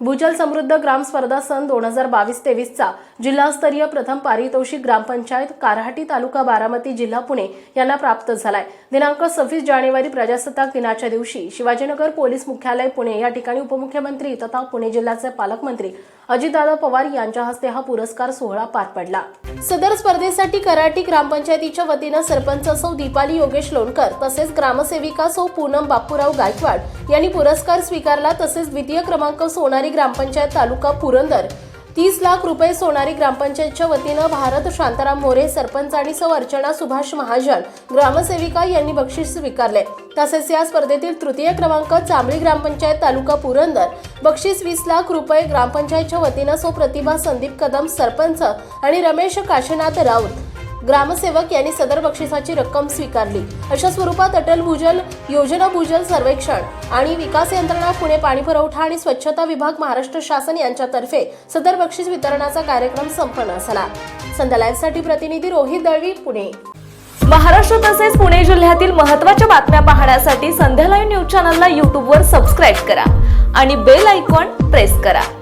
भूजल समृद्ध ग्राम स्पर्धा सन दोन हजार बावीस तेवीसचा जिल्हास्तरीय प्रथम पारितोषिक ग्रामपंचायत कारहाटी तालुका बारामती जिल्हा पुणे यांना प्राप्त झालाय. दिनांक सव्वीस जानेवारी प्रजासत्ताक दिनाच्या दिवशी शिवाजीनगर पोलीस मुख्यालय पुणे या ठिकाणी उपमुख्यमंत्री तथा पुणे जिल्ह्याचे पालकमंत्री अजितदादा पवार यांच्या हस्ते हा पुरस्कार सोहळा पार पडला. सदर स्पर्धेसाठी कराटी ग्रामपंचायतीच्या वतीनं सरपंच सौ दीपाली योगेश लोणकर तसेच ग्रामसेविका सौ पूनम बापूराव गायकवाड यांनी पुरस्कार स्वीकारला तसेच द्वितीय क्रमांक सोनारी ग्रामपंचायत तालुका पुरंदर. तीस लाख रुपये सोनारी ग्रामपंचायतच्या वतीनं भारत शांताराम मोरे सरपंच आणि सौ अर्चना सुभाष महाजन ग्रामसेविका यांनी बक्षीस स्वीकारले. तसेच या स्पर्धेतील तृतीय क्रमांक चांबळी ग्रामपंचायत तालुका पुरंदर. बक्षीस वीस लाख रुपये ग्रामपंचायतच्या वतीनं सौ प्रतिभा संदीप कदम सरपंच आणि रमेश काशीनाथ राऊत. ग्रामसेवक यांनी सदर बक्षिसाची रक्कम स्वीकारली. अशा स्वरूपात अटल भूजल योजना भूजल सर्वेक्षण आणि विकास यंत्रणा पुणे पाणी पुरवठा आणि स्वच्छता विभाग महाराष्ट्र शासन यांच्यातर्फे सदर बक्षीस वितरणाचा कार्यक्रम संपन्न झाला. संध्या लाईव्हसाठी प्रतिनिधी रोहित दळवी पुणे. महाराष्ट्र तसेच पुणे जिल्ह्यातील महत्त्वाच्या बातम्या पाहण्यासाठी संध्या लाईव्ह न्यूज चॅनलला यूट्यूबवर सबस्क्राईब करा आणि बेल आयकॉन प्रेस करा.